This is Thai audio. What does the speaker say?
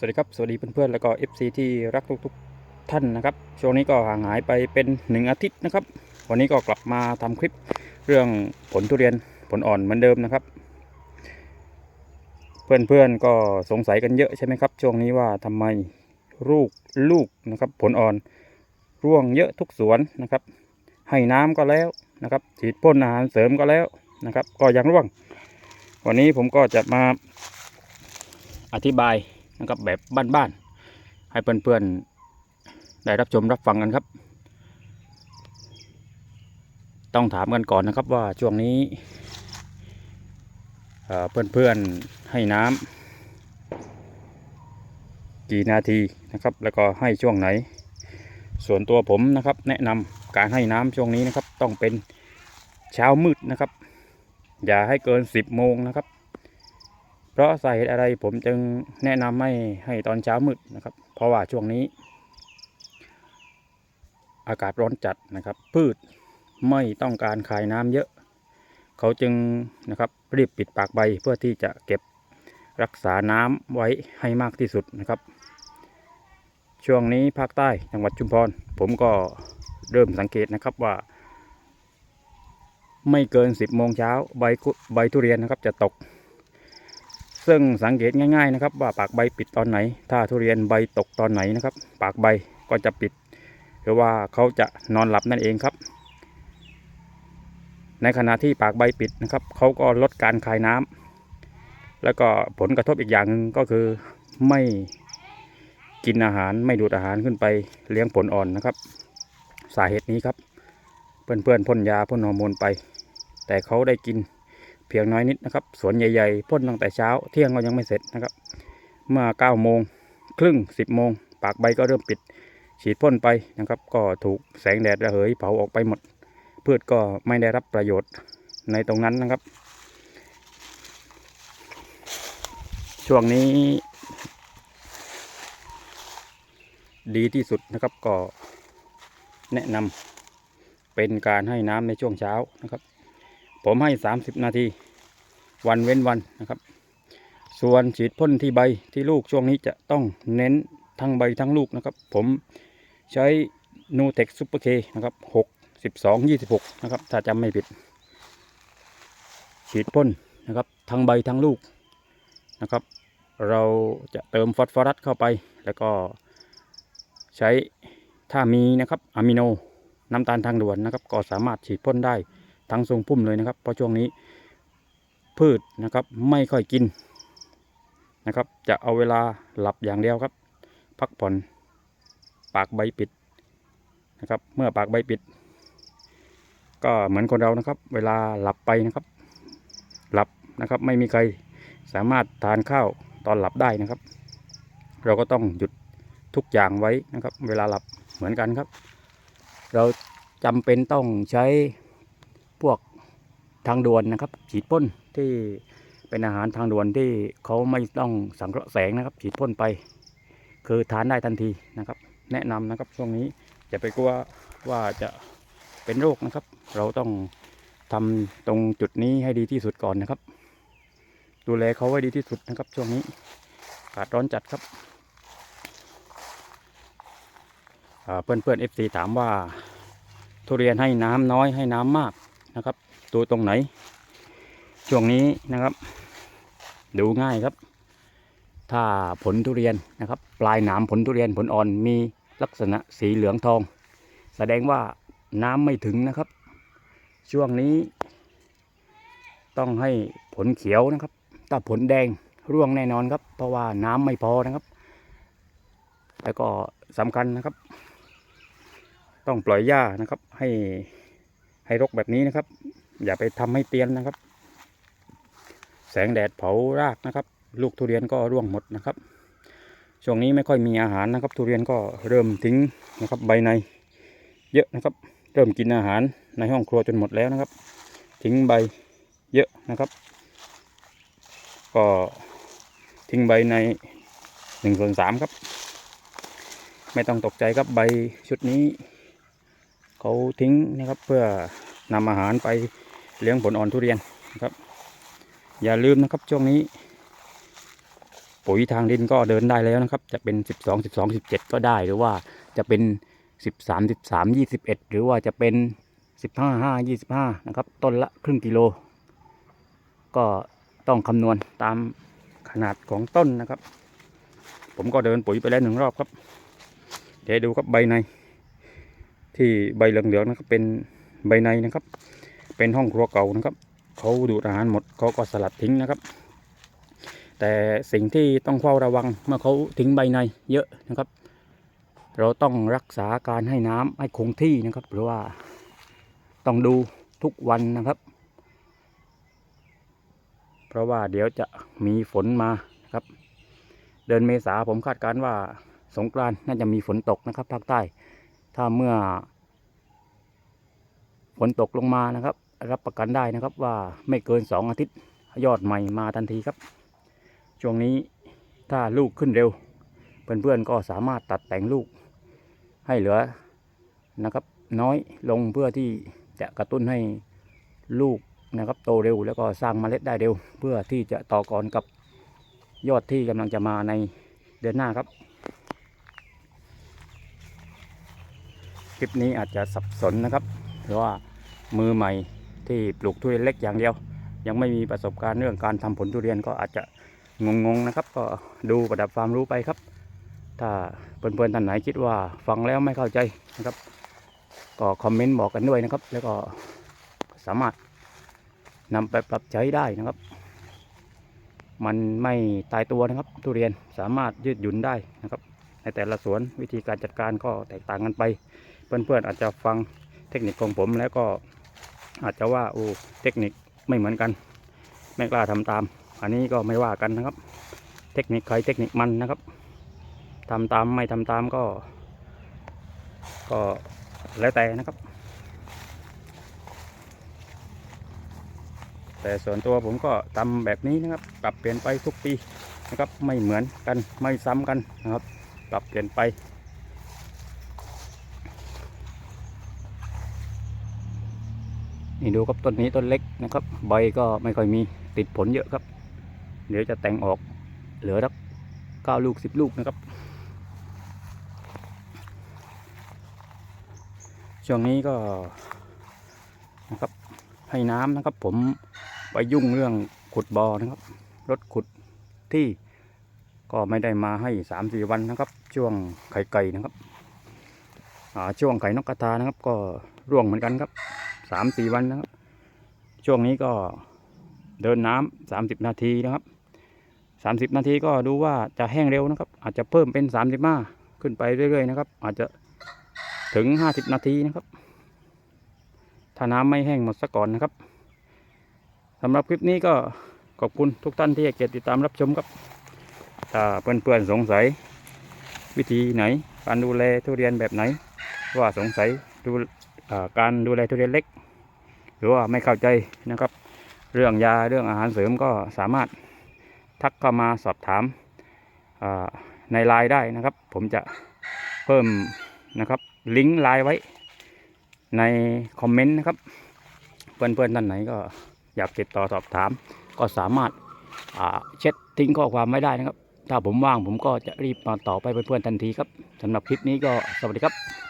สวัสดีครับ สวัสดีเพื่อนๆ แล้วก็ FC ที่รักทุกๆท่านนะครับ ช่วงนี้ก็ห่างหายไปเป็นหนึ่งอาทิตย์นะครับ วันนี้ก็กลับมาทำคลิปเรื่องผลทุเรียนผลอ่อนเหมือนเดิมนะครับ เพื่อนๆก็สงสัยกันเยอะใช่ไหมครับ ช่วงนี้ว่าทำไมลูกลูกนะครับ ผลอ่อนร่วงเยอะทุกสวนนะครับ ให้น้ำก็แล้วนะครับ ฉีดพ่นอาหารเสริมก็แล้วนะครับ ก็ยังร่วง วันนี้ผมก็จะมาอธิบาย นะครับแบบบ้านๆให้เพื่อนๆได้รับชมรับฟังกันครับ ต้องถามกันก่อนนะครับว่าช่วงนี้เเพื่อนๆให้น้ำกี่นาทีนะครับ แล้วก็ให้ช่วงไหน ส่วนตัวผมนะครับ แนะนำการให้น้ำช่วงนี้นะครับ ต้องเป็นเช้ามืดนะครับ อย่าให้เกิน 10โมงนะครับ เพราะสาเหตุอะไรผมจึงแนะนำให้ให้ตอนเช้ามืดนะครับ เพราะว่าช่วงนี้ อากาศร้อนจัดนะครับ พืชไม่ต้องการคายน้ำเยอะ เขาจึงนะครับรีบปิดปากใบเพื่อที่จะเก็บรักษาน้ำไว้ให้มากที่สุดนะครับ ช่วงนี้ภาคใต้จังหวัดชุมพร ผมก็เริ่มสังเกตนะครับว่า ไม่เกิน 10โมงเช้าใบใบทุเรียนนะครับจะตก ซึ่งสังเกตง่าย ๆนะครับ ว่าปากใบปิดตอนไหน ถ้าทุเรียนใบตกตอนไหนนะครับ ปากใบก็จะปิด หรือว่าเขาจะนอนหลับนั่นเองครับ ในขณะที่ปากใบปิดนะครับเขาก็ลดการคายน้ำแล้วก็ผลกระทบอีกอย่างหนึ่งก็คือไม่กินอาหารไม่ดูดอาหารขึ้นไปเลี้ยงผลอ่อนนะครับ สาเหตุนี้ครับ เพื่อนๆพ่นยาพ่นฮอร์โมนไป แต่เขาได้กิน เพียงน้อยนิดนะครับ สวนใหญ่ๆพ่นตั้งแต่เช้า เที่ยงก็ยังไม่เสร็จนะครับ เมื่อ9โมงครึ่ง 10โมงปากใบก็เริ่มปิด ฉีดพ่นไปนะครับ ก็ถูกแสงแดดระเหยเผาออกไปหมด พืชก็ไม่ได้รับประโยชน์ในตรงนั้นนะครับ ช่วงนี้ ดีที่สุดนะครับก็แนะนำเป็นการให้น้ำในช่วงเช้านะครับ ผมให้ 30 นาที วันเว้นวันนะครับ ส่วนฉีดพ่นที่ใบที่ลูกช่วงนี้จะต้องเน้นทั้งใบทั้งลูกนะครับ ผมใช้นูเทคซูเปอร์เคนะครับ6 12 26 นะครับ ถ้าจำไม่ผิด ฉีดพ่นนะครับ ทั้งใบทั้งลูกนะครับ เราจะเติมฟอสฟอรัสเข้าไป แล้วก็ใช้ถ้ามีนะครับอะมิโนน้ำตาลทางด่วนนะครับ ก็สามารถฉีดพ่นได้ ทั้งทรงพุ่มเลยนะครับ เพราะช่วงนี้พืชนะครับไม่ค่อยกินนะครับ จะเอาเวลาหลับอย่างเดียวครับ พักผ่อนปากใบปิดนะครับ เมื่อปากใบปิด ก็เหมือนคนเรานะครับ เวลาหลับไปนะครับ หลับนะครับไม่มีใครสามารถทานข้าวตอนหลับได้นะครับ เราก็ต้องหยุดทุกอย่างไว้นะครับ เวลาหลับเหมือนกันครับ เราจำเป็นต้องใช้ พวกทางด่วนนะครับ ฉีดพ่นที่เป็นอาหารทางด่วนที่เขาไม่ต้องสังเคราะห์แสงนะครับ ฉีดพ่นไป คือทานได้ทันทีนะครับ แนะนำนะครับช่วงนี้อย่าไปกลัวว่าจะเป็นโรคนะครับ เราต้องทำตรงจุดนี้ให้ดีที่สุดก่อนนะครับ ดูแลเขาไว้ดีที่สุดนะครับ ช่วงนี้อากาศร้อนจัดครับเพื่อนเพื่อนเอฟซีถามว่าทุเรียนให้น้ำน้อยให้น้ำมาก นะครับดูตรงไหน ช่วงนี้นะครับ ดูง่ายครับ ถ้าผลทุเรียนนะครับ ปลายหนามผลทุเรียนผลอ่อนมีลักษณะสีเหลืองทอง แสดงว่าน้ำไม่ถึงนะครับ ช่วงนี้ ต้องให้ผลเขียวนะครับ ถ้าผลแดงร่วงแน่นอนครับ เพราะว่าน้ำไม่พอนะครับแล้วก็สำคัญนะครับ ต้องปล่อยหญ้านะครับให้ ให้รกแบบนี้นะครับ อย่าไปทำให้เตียนนะครับ แสงแดดเผารากนะครับ ลูกทุเรียนก็ร่วงหมดนะครับ ช่วงนี้ไม่ค่อยมีอาหารนะครับ ทุเรียนก็เริ่มทิ้งนะครับ ใบใน เยอะนะครับ เริ่มกินอาหารในห้องครัวจนหมดแล้วนะครับ ทิ้งใบเยอะนะครับ ก็ทิ้งใบในหนึ่งส่วนสามครับ ไม่ต้องตกใจครับใบชุดนี้ เขาทิ้งนะครับเพื่อนำอาหารไปเลี้ยงผลอ่อนทุเรียนนะครับ อย่าลืมนะครับช่วงนี้ ปุ๋ยทางดินก็เดินได้แล้วนะครับ จะเป็นสิบสองสิบสองสิบเจ็ดก็ได้หรือว่าจะเป็นสิบสามสิบสามยี่สิบเอ็ดหรือว่าจะเป็นสิบห้าห้ายี่สิบห้านะครับ ต้นละครึ่งกิโล ก็ต้องคำนวณตามขนาดของต้นนะครับ ผมก็เดินปุ๋ยไปแล้วหนึ่งรอบครับ เดี๋ยวดูครับใบใน ที่ใบเหลืองๆนะครับเป็นใบในนะครับ เป็นห้องครัวเก่านะครับเขาดูดอาหารหมดเขาก็สลัดทิ้งนะครับ แต่สิ่งที่ต้องเฝ้าระวังเมื่อเขาทิ้งใบในเยอะนะครับ เราต้องรักษาการให้น้ำให้คงที่นะครับ หรือว่าต้องดูทุกวันนะครับ เพราะว่าเดี๋ยวจะมีฝนมานะครับ เดือนเมษาผมคาดการณ์ว่าสงกรานน่าจะมีฝนตกนะครับภาคใต้ ถ้าเมื่อฝนตกลงมานะครับ รับประกันได้นะครับว่าไม่เกินสองอาทิตย์ยอดใหม่มาทันทีครับ ช่วงนี้ถ้าลูกขึ้นเร็ว เพื่อนๆก็สามารถตัดแต่งลูกให้เหลือนะครับ น้อยลงเพื่อที่จะกระตุ้นให้ลูกนะครับ โตเร็วแล้วก็สร้างเมล็ดได้เร็ว เพื่อที่จะต่อกรกับยอดที่กำลังจะมาในเดือนหน้าครับ คลิปนี้อาจจะสับสนนะครับ เพราะว่ามือใหม่ที่ปลูกทุเรียนเล็กอย่างเดียว ยังไม่มีประสบการณ์เรื่องการทำผลทุเรียนก็อาจจะงงๆนะครับ ก็ดูประดับความรู้ไปครับ ถ้าเพื่อนๆท่านไหนคิดว่าฟังแล้วไม่เข้าใจนะครับ ก็คอมเมนต์บอกกันด้วยนะครับ แล้วก็สามารถนำไปปรับใช้ได้นะครับ มันไม่ตายตัวนะครับ ทุเรียนสามารถยืดหยุ่นได้นะครับ ในแต่ละสวนวิธีการจัดการก็แตกต่างกันไป เพื่อนๆอาจจะฟังเทคนิคของผมแล้วก็อาจจะว่าโอ้เทคนิคไม่เหมือนกัน ไม่กล้าทำตาม อันนี้ก็ไม่ว่ากันนะครับ เทคนิคใครเทคนิคมันนะครับทำตามไม่ทำตามก็ ก็แล้วแต่นะครับ แต่ส่วนตัวผมก็ทำแบบนี้นะครับ ปรับเปลี่ยนไปทุกปีนะครับ ไม่เหมือนกันไม่ซ้ำกันนะครับ ปรับเปลี่ยนไป นี่ดูครับต้นนี้ต้นเล็กนะครับ ใบก็ไม่ค่อยมีติดผลเยอะครับ เดี๋ยวจะแต่งออกเหลือสักเก้าลูกสิบลูกนะครับ ช่วงนี้ก็นะครับให้น้ำนะครับ ผมไปยุ่งเรื่องขุดบอ่อนะครับ รถขุดที่ก็ไม่ได้มาให้สามสี่วันนะครับ ช่วงไข่ไก่นะครับช่วงไข่นกกระทานะครับ ก็ร่วงเหมือนกันครับ สามสี่วันนะครับ ช่วงนี้ก็เดินน้ำสามสิบนาทีนะครับสามสิบนาทีก็ดูว่าจะแห้งเร็วนะครับ อาจจะเพิ่มเป็นสามสิบห้าขึ้นไปเรื่อยๆนะครับ อาจจะถึงห้าสิบนาทีนะครับ ถ้าน้ำไม่แห้งหมดซะก่อนนะครับสำหรับคลิปนี้ก็ขอบคุณทุกท่านที่ให้เกียรติติดตามรับชมครับ ถ้าเพื่อนๆสงสัยวิธีไหน การดูแลทุเรียนแบบไหน ว่าสงสัยดู การดูแลทุเรียนเล็ก หรือว่าไม่เข้าใจนะครับ เรื่องยาเรื่องอาหารเสริมก็สามารถทักเข้ามาสอบถามในไลน์ได้นะครับ ผมจะเพิ่มนะครับลิงก์ไลน์ไว้ในคอมเมนต์นะครับ เพื่อนๆท่านไหนก็อยากติดต่อสอบถาม ก็สามารถเช็ดทิ้งข้อความไว้ได้นะครับ ถ้าผมว่างผมก็จะรีบมาตอบไปเพื่อนๆทันทีครับสำหรับคลิปนี้ก็สวัสดีครับ